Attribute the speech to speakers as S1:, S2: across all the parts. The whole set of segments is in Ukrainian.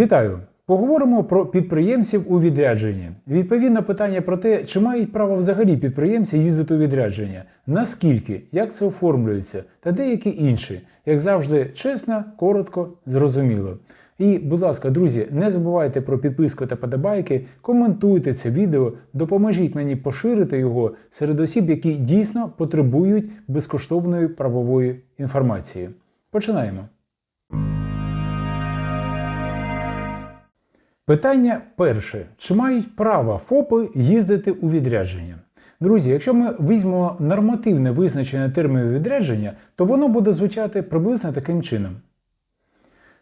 S1: Вітаю! Поговоримо про підприємців у відрядженні. Відповідно питання про те, чи мають право взагалі підприємці їздити у відрядження, наскільки, як це оформлюється, та деякі інші. Як завжди, чесно, коротко, зрозуміло. І, будь ласка, друзі, не забувайте про підписку та подобайки, коментуйте це відео, допоможіть мені поширити його серед осіб, які дійсно потребують безкоштовної правової інформації. Починаємо. Питання перше: чи мають право ФОПи їздити у відрядження? Друзі, якщо ми візьмемо нормативне визначення терміну відрядження, то воно буде звучати приблизно таким чином.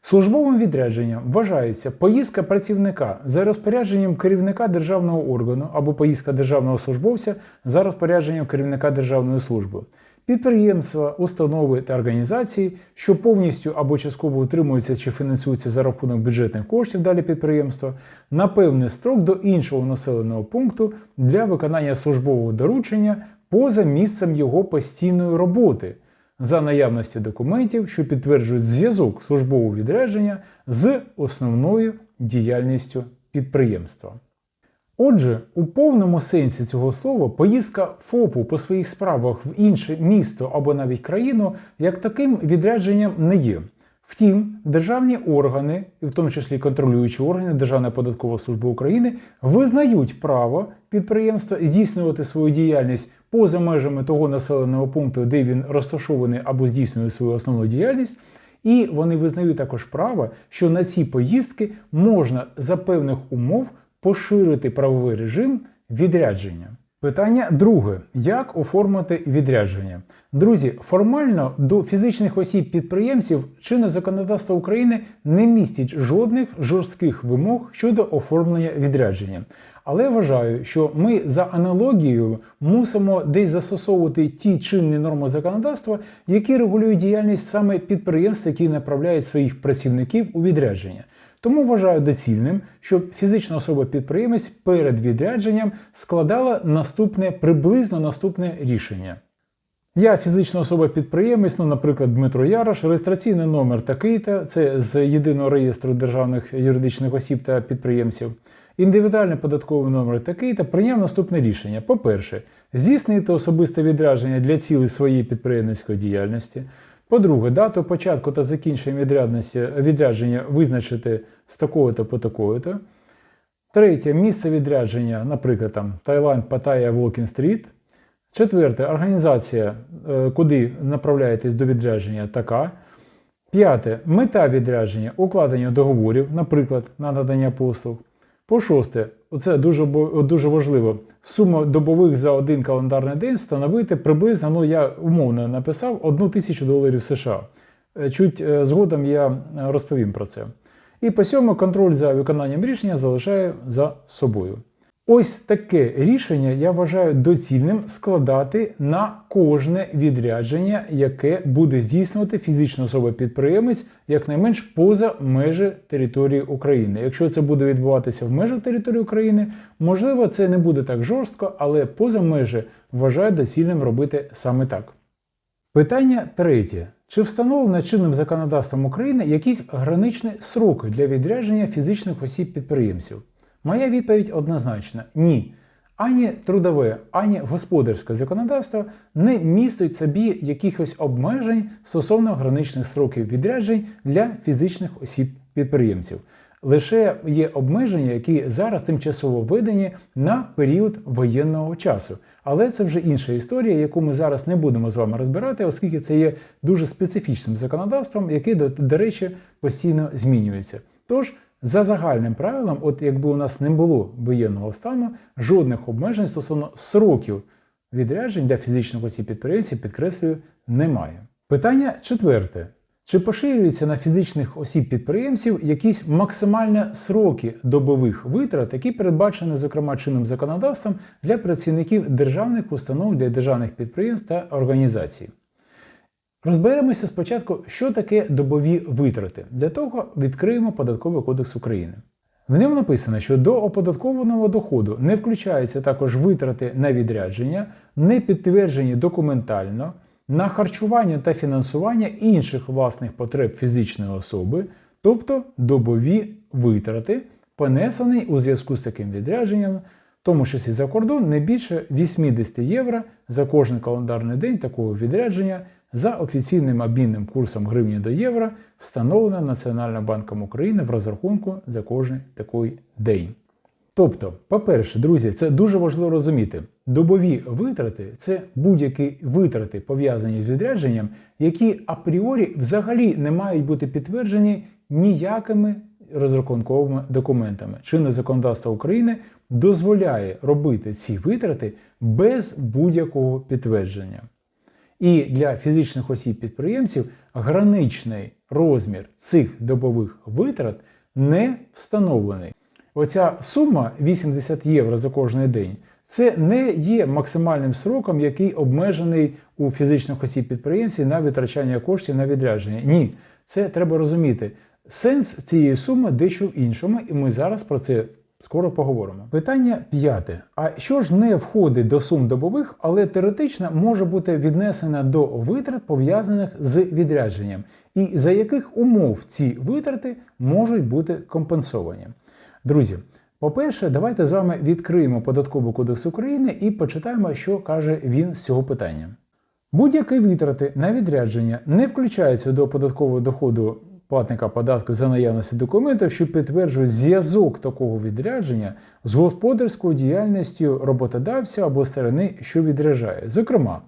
S1: Службовим відрядженням вважається поїздка працівника за розпорядженням керівника державного органу або поїздка державного службовця за розпорядженням керівника державної служби. Підприємства, установи та організації, що повністю або частково утримуються чи фінансуються за рахунок бюджетних коштів далі підприємства, на певний строк до іншого населеного пункту для виконання службового доручення поза місцем його постійної роботи за наявності документів, що підтверджують зв'язок службового відрядження з основною діяльністю підприємства. Отже, у повному сенсі цього слова поїздка ФОПу по своїх справах в інше місто або навіть країну як таким відрядженням не є. Втім, державні органи, і в тому числі контролюючі органи Державної податкової служби України, визнають право підприємства здійснювати свою діяльність поза межами того населеного пункту, де він розташований або здійснює свою основну діяльність. І вони визнають також право, що на ці поїздки можна за певних умов поширити правовий режим відрядження. Питання друге: як оформити відрядження? Друзі, формально до фізичних осіб підприємців чинне законодавство України не містить жодних жорстких вимог щодо оформлення відрядження. Але вважаю, що ми за аналогією мусимо десь застосовувати ті чинні норми законодавства, які регулюють діяльність саме підприємств, які направляють своїх працівників у відрядження. Тому вважаю доцільним, щоб фізична особа-підприємець перед відрядженням складала наступне приблизно наступне рішення. Я фізична особа-підприємець, ну, наприклад, Дмитро Ярош, реєстраційний номер такий-то, це з єдиного реєстру державних юридичних осіб та підприємців. Індивідуальний податковий номер такий-то прийняв наступне рішення. По-перше, здійснити особисте відрядження для цілей своєї підприємницької діяльності. По-друге, дату початку та закінчення відрядження визначити з такого-то по такого-то. Третє місце відрядження, наприклад, там Таїланд, Паттайя, Волкін-стріт. Четверте організація, е, куди направляєтесь до відрядження, така. П'яте мета відрядження, укладення договорів, наприклад, на надання послуг. По шосте, оце дуже дуже важливо. Сума добових за один календарний день становити приблизно, ну я умовно написав, одну тисячу доларів США. Е, чуть е, згодом я розповім про це. І по сьому контроль за виконанням рішення залишаю за собою. Ось таке рішення я вважаю доцільним складати на кожне відрядження, яке буде здійснювати фізична особа-підприємець якнайменш поза межі території України. Якщо це буде відбуватися в межах території України, можливо, це не буде так жорстко, але поза межі вважаю доцільним робити саме так. Питання третє. Чи встановлено чинним законодавством України якісь граничні сроки для відрядження фізичних осіб-підприємців? Моя відповідь однозначна: ні. Ані трудове, ані господарське законодавство не містить собі якихось обмежень стосовно граничних строків відряджень для фізичних осіб-підприємців. Лише є обмеження, які зараз тимчасово введені на період воєнного часу. Але це вже інша історія, яку ми зараз не будемо з вами розбирати, оскільки це є дуже специфічним законодавством, яке, до, речі, постійно змінюється. Тож за загальним правилом, от якби у нас не було воєнного стану, жодних обмежень стосовно сроків відряджень для фізичних осіб підприємців, підкреслюю, немає. Питання четверте. Чи поширюються на фізичних осіб підприємців якісь максимальні сроки добових витрат, які передбачені, зокрема, чинним законодавством для працівників державних установ для державних підприємств та організацій? Розберемося спочатку, що таке добові витрати. Для того відкриємо Податковий кодекс України. В ньому написано, що до оподаткованого доходу не включаються також витрати на відрядження, не підтверджені документально, на харчування та фінансування інших власних потреб фізичної особи, тобто добові витрати, понесені у зв'язку з таким відрядженням, в тому числі за кордон, не більше 80 євро за кожен календарний день такого відрядження за офіційним обмінним курсом гривні до євро, встановленим Національним банком України в розрахунку за кожен такий день. Тобто, по-перше, друзі, це дуже важливо розуміти. Добові витрати це будь-які витрати, пов'язані з відрядженням, які апріорі взагалі не мають бути підтверджені ніякими розрахунковими документами. Чинне законодавство України дозволяє робити ці витрати без будь-якого підтвердження. І для фізичних осіб-підприємців граничний розмір цих добових витрат не встановлений. Оця сума 80 євро за кожний день це не є максимальним сроком, який обмежений у фізичних осіб-підприємців на витрачання коштів на відрядження. Ні, це треба розуміти. Сенс цієї суми дещо в іншому, і ми зараз про це скоро поговоримо. Питання п'яте. А що ж не входить до сум добових, але теоретично може бути віднесено до витрат, пов'язаних з відрядженням, і за яких умов ці витрати можуть бути компенсовані? Друзі, по-перше, давайте з вами відкриємо податковий кодекс України і почитаємо, що каже він з цього питання. Будь-які витрати на відрядження не включаються до податкового доходу платника податку за наявності документів, що підтверджують зв'язок такого відрядження з господарською діяльністю роботодавця або сторони, що відряджає. Зокрема,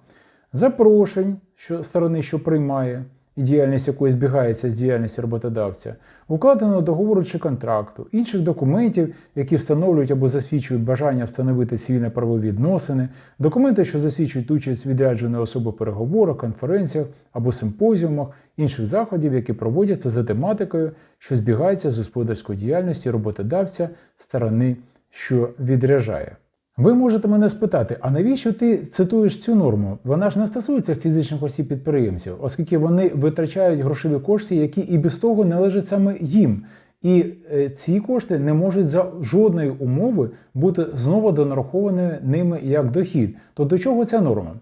S1: запрошень що сторони, що приймає, і діяльність якої збігається з діяльністю роботодавця, укладеного договору чи контракту, інших документів, які встановлюють або засвідчують бажання встановити цивільно-правові відносини, документи, що засвідчують участь відрядженої особи в переговорах, конференціях або симпозіумах, інших заходів, які проводяться за тематикою, що збігається з господарською діяльністю роботодавця сторони, що відряджає. Ви можете мене спитати, а навіщо ти цитуєш цю норму? Вона ж не стосується фізичних осіб підприємців, оскільки вони витрачають грошові кошти, які і без того належать саме їм. І е, ці кошти не можуть за жодної умови бути знову донараховані ними як дохід. То до чого ця норма?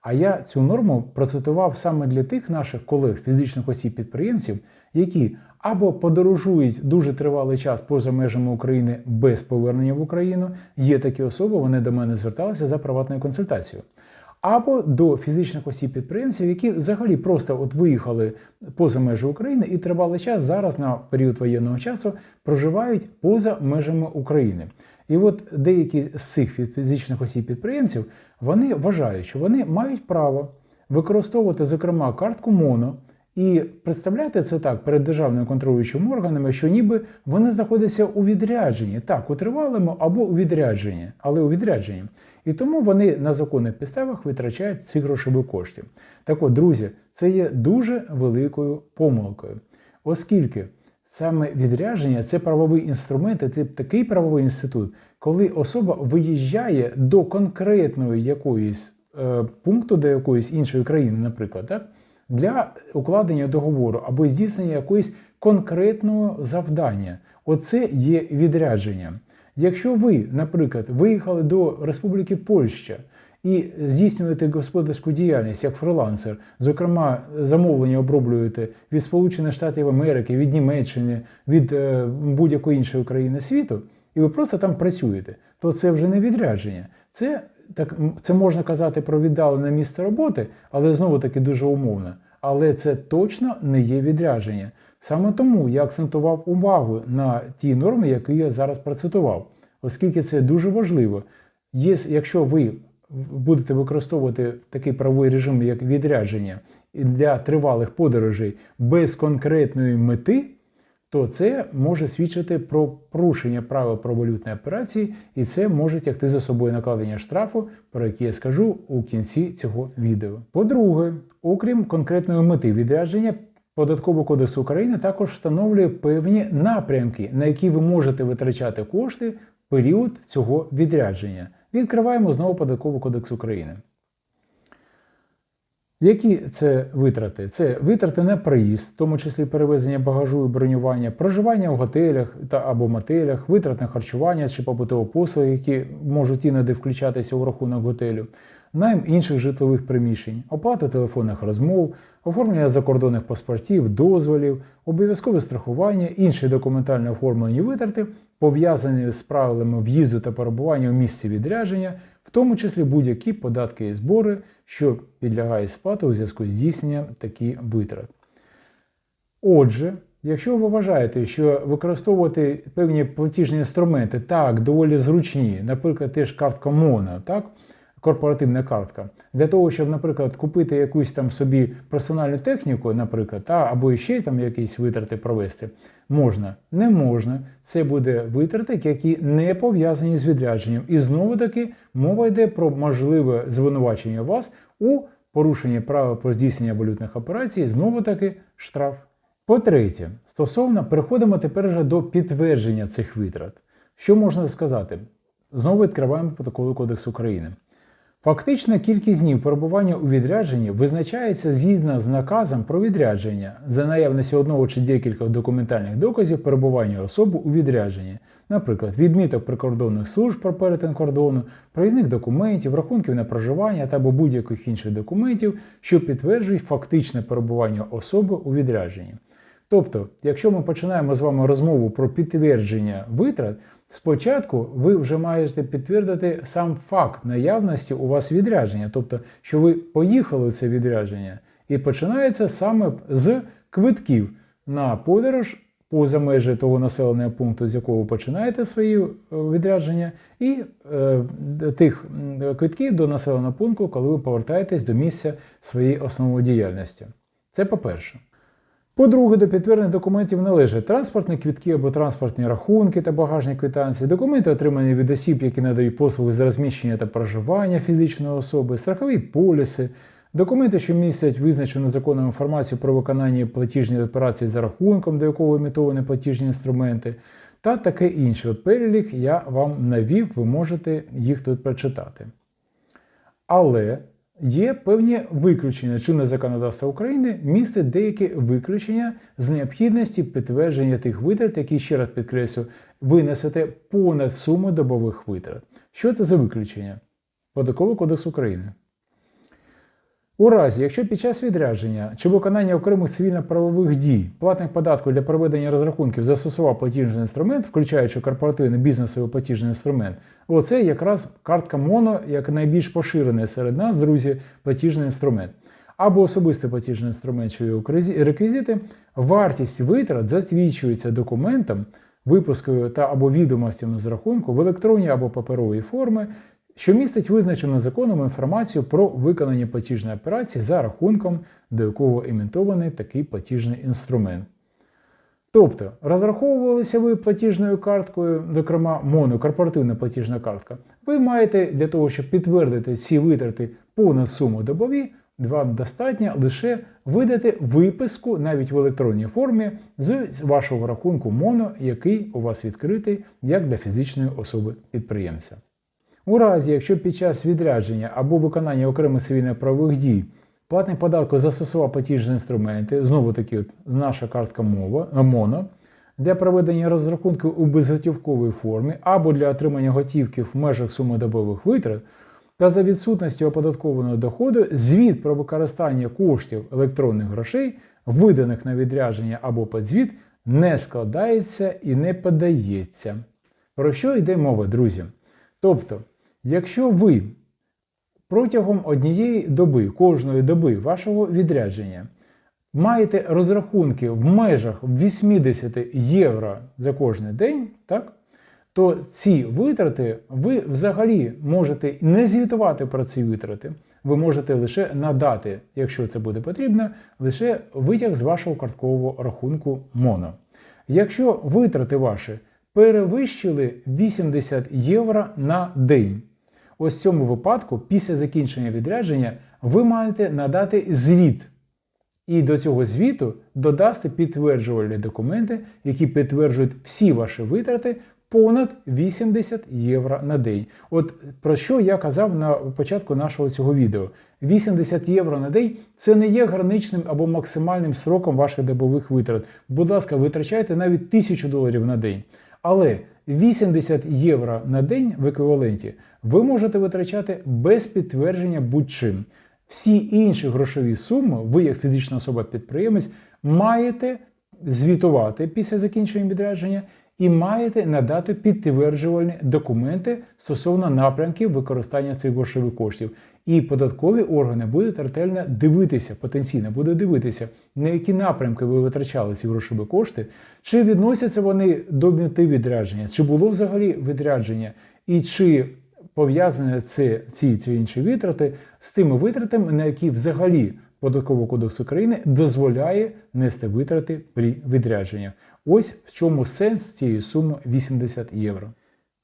S1: А я цю норму процитував саме для тих наших колег фізичних осіб підприємців, які або подорожують дуже тривалий час поза межами України без повернення в Україну. Є такі особи, вони до мене зверталися за приватною консультацією. Або до фізичних осіб підприємців, які взагалі просто от виїхали поза межі України і тривалий час зараз на період воєнного часу проживають поза межами України. І от деякі з цих фізичних осіб підприємців вони вважають, що вони мають право використовувати, зокрема, картку МОНО. І представляти це так перед державними контролюючими органами, що ніби вони знаходяться у відрядженні, так, у тривалому або у відрядженні, але у відрядженні. І тому вони на законних підставах витрачають ці грошові кошти. Так от, друзі, це є дуже великою помилкою, оскільки саме відрядження це правовий інструмент, це такий правовий інститут, коли особа виїжджає до конкретної якоїсь е, пункту, до якоїсь іншої країни, наприклад, так для укладення договору або здійснення якоїсь конкретного завдання. Оце є відрядження. Якщо ви, наприклад, виїхали до Республіки Польща і здійснюєте господарську діяльність як фрилансер, зокрема, замовлення оброблюєте від Сполучених Штатів Америки, від Німеччини, від е, будь-якої іншої країни світу, і ви просто там працюєте, то це вже не відрядження. Це так це можна казати про віддалене місце роботи, але знову таки дуже умовно. Але це точно не є відрядження. Саме тому я акцентував увагу на ті норми, які я зараз процитував, оскільки це дуже важливо. Є, Якщо ви будете використовувати такий правовий режим, як відрядження для тривалих подорожей без конкретної мети то це може свідчити про порушення правил про валютні операції, і це може тягти за собою накладення штрафу, про який я скажу у кінці цього відео. По-друге, окрім конкретної мети відрядження, Податковий кодекс України також встановлює певні напрямки, на які ви можете витрачати кошти в період цього відрядження. Відкриваємо знову Податковий кодекс України. Які це витрати? Це витрати на проїзд, в тому числі перевезення багажу і бронювання, проживання в готелях та або мотелях, витрат на харчування чи побутові послуги, які можуть іноді включатися у рахунок готелю, найм інших житлових приміщень, оплата телефонних розмов, оформлення закордонних паспортів, дозволів, обов'язкове страхування, інші документально оформлені витрати, пов'язані з правилами в'їзду та перебування у місці відрядження, в тому числі будь-які податки і збори, що підлягають сплати у зв'язку з здійсненням такі витрат. Отже, якщо ви вважаєте, що використовувати певні платіжні інструменти так доволі зручні, наприклад, теж картка Мона, так, корпоративна картка, для того, щоб, наприклад, купити якусь там собі персональну техніку, наприклад, та, або ще там якісь витрати провести, можна, не можна. Це буде витрати, які не пов'язані з відрядженням. І знову таки мова йде про можливе звинувачення вас у порушенні правил про здійснення валютних операцій, знову таки штраф. По-третє, стосовно переходимо тепер вже до підтвердження цих витрат. Що можна сказати? Знову відкриваємо протоколи Кодексу України. Фактична кількість днів перебування у відрядженні визначається згідно з наказом про відрядження за наявності одного чи декількох документальних доказів перебування особи у відрядженні, наприклад, відміток прикордонних служб про перетин кордону, проїзних документів, рахунків на проживання та будь-яких інших документів, що підтверджують фактичне перебування особи у відрядженні. Тобто, якщо ми починаємо з вами розмову про підтвердження витрат, спочатку ви вже маєте підтвердити сам факт наявності у вас відрядження, тобто, що ви поїхали у це відрядження, і починається саме з квитків на подорож поза межі того населеного пункту, з якого ви починаєте свої е, відрядження, і е, тих квитків до населеного пункту, коли ви повертаєтесь до місця своєї основної діяльності. Це по-перше. По-друге, до підтверджених документів належать транспортні квітки або транспортні рахунки та багажні квитанції, документи, отримані від осіб, які надають послуги з розміщення та проживання фізичної особи, страхові поліси, документи, що містять визначену законну інформацію про виконання платіжних операцій за рахунком, до якого імітовані платіжні інструменти, та таке інше. От перелік я вам навів, ви можете їх тут прочитати. Але Є певні виключення. Чинне законодавство України містить деякі виключення з необхідності підтвердження тих витрат, які ще раз підкреслю, винесете понад суму добових витрат. Що це за виключення? Податковий кодекс України. У разі, якщо під час відрядження чи виконання окремих цивільно-правових дій платних податків для проведення розрахунків застосував платіжний інструмент, включаючи корпоративний бізнесовий платіжний інструмент, оце якраз картка МОНО, як найбільш поширений серед нас, друзі, платіжний інструмент. Або особистий платіжний інструмент, чи його реквізити, вартість витрат засвідчується документом, випускою та або відомостями з рахунку в електронній або паперовій формі, що містить визначену законом інформацію про виконання платіжної операції за рахунком, до якого імітований такий платіжний інструмент. Тобто, розраховувалися ви платіжною карткою, зокрема монокорпоративна платіжна картка, ви маєте для того, щоб підтвердити ці витрати понад суму добові, вам достатньо лише видати виписку навіть в електронній формі з вашого рахунку МОНО, який у вас відкритий як для фізичної особи підприємця. У разі, якщо під час відрядження або виконання окремих цивільно-правових дій платний податку застосував платіжні інструменти, знову таки наша картка мова, МОНО, для проведення розрахунків у безготівковій формі або для отримання готівки в межах суми добових витрат, та за відсутністю оподаткованого доходу звіт про використання коштів електронних грошей, виданих на відрядження або подзвіт, не складається і не подається. Про що йде мова, друзі? Тобто, Якщо ви протягом однієї доби, кожної доби вашого відрядження маєте розрахунки в межах 80 євро за кожен день, так, то ці витрати ви взагалі можете не звітувати про ці витрати. Ви можете лише надати, якщо це буде потрібно, лише витяг з вашого карткового рахунку МОНО. Якщо витрати ваші перевищили 80 євро на день, Ось в цьому випадку, після закінчення відрядження, ви маєте надати звіт. І до цього звіту додасти підтверджувальні документи, які підтверджують всі ваші витрати понад 80 євро на день. От про що я казав на початку нашого цього відео. 80 євро на день це не є граничним або максимальним сроком ваших добових витрат. Будь ласка, витрачайте навіть 1000 доларів на день. Але 80 євро на день в еквіваленті ви можете витрачати без підтвердження будь-чим. Всі інші грошові суми, ви, як фізична особа-підприємець, маєте звітувати після закінчення відрядження і маєте надати підтверджувальні документи стосовно напрямків використання цих грошових коштів. І податкові органи будуть ретельно дивитися, потенційно буде дивитися, на які напрямки ви витрачали ці грошові кошти, чи відносяться вони до мети відрядження, чи було взагалі відрядження, і чи пов'язані це ці чи інші витрати з тими витратами, на які взагалі Податковий кодекс України дозволяє нести витрати при відрядженнях. Ось в чому сенс цієї суми 80 євро.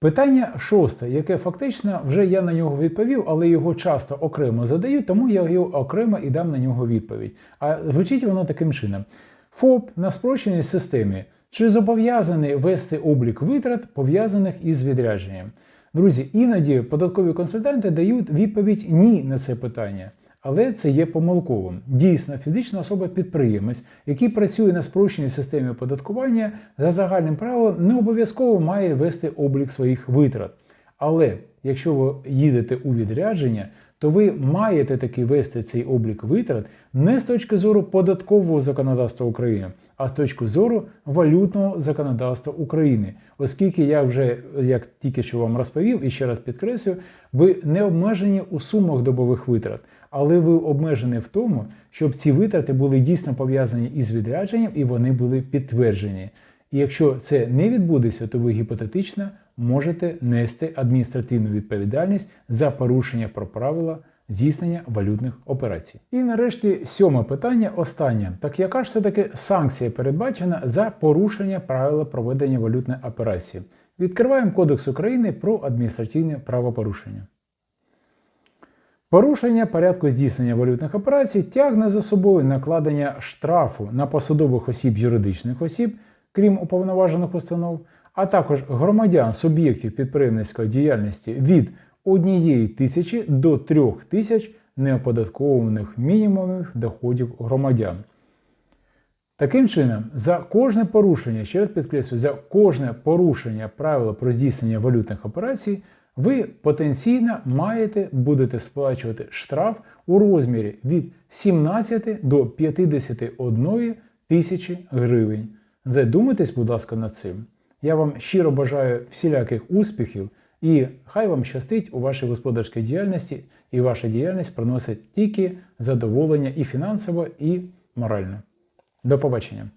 S1: Питання шосте, яке фактично вже я на нього відповів, але його часто окремо задають, тому я його окремо і дам на нього відповідь. А звучить воно таким чином: ФОП на спрощеній системі чи зобов'язаний вести облік витрат, пов'язаних із відрядженням? Друзі, іноді податкові консультанти дають відповідь ні на це питання. Але це є помилковим. Дійсно, фізична особа-підприємець, який працює на спрощеній системі оподаткування, за загальним правилом не обов'язково має вести облік своїх витрат. Але якщо ви їдете у відрядження, то ви маєте таки вести цей облік витрат не з точки зору податкового законодавства України, а з точки зору валютного законодавства України, оскільки я вже як тільки що вам розповів і ще раз підкреслю, ви не обмежені у сумах добових витрат, але ви обмежені в тому, щоб ці витрати були дійсно пов'язані із відрядженням і вони були підтверджені. І якщо це не відбудеться, то ви гіпотетично можете нести адміністративну відповідальність за порушення про правила здійснення валютних операцій. І нарешті сьоме питання, останнє. Так яка ж все-таки санкція передбачена за порушення правила проведення валютної операції? Відкриваємо Кодекс України про адміністративне правопорушення. Порушення порядку здійснення валютних операцій тягне за собою накладення штрафу на посадових осіб юридичних осіб, крім уповноважених установ, а також громадян суб'єктів підприємницької діяльності від 1 тисячі до 3 тисяч неоподаткованих мінімумів доходів громадян. Таким чином, за кожне порушення, ще раз підкреслюю, за кожне порушення правила про здійснення валютних операцій, ви потенційно маєте будете сплачувати штраф у розмірі від 17 до 51 тисячі гривень. Задумайтесь, будь ласка, над цим. Я вам щиро бажаю всіляких успіхів і хай вам щастить у вашій господарській діяльності, і ваша діяльність приносить тільки задоволення і фінансово, і морально. До побачення!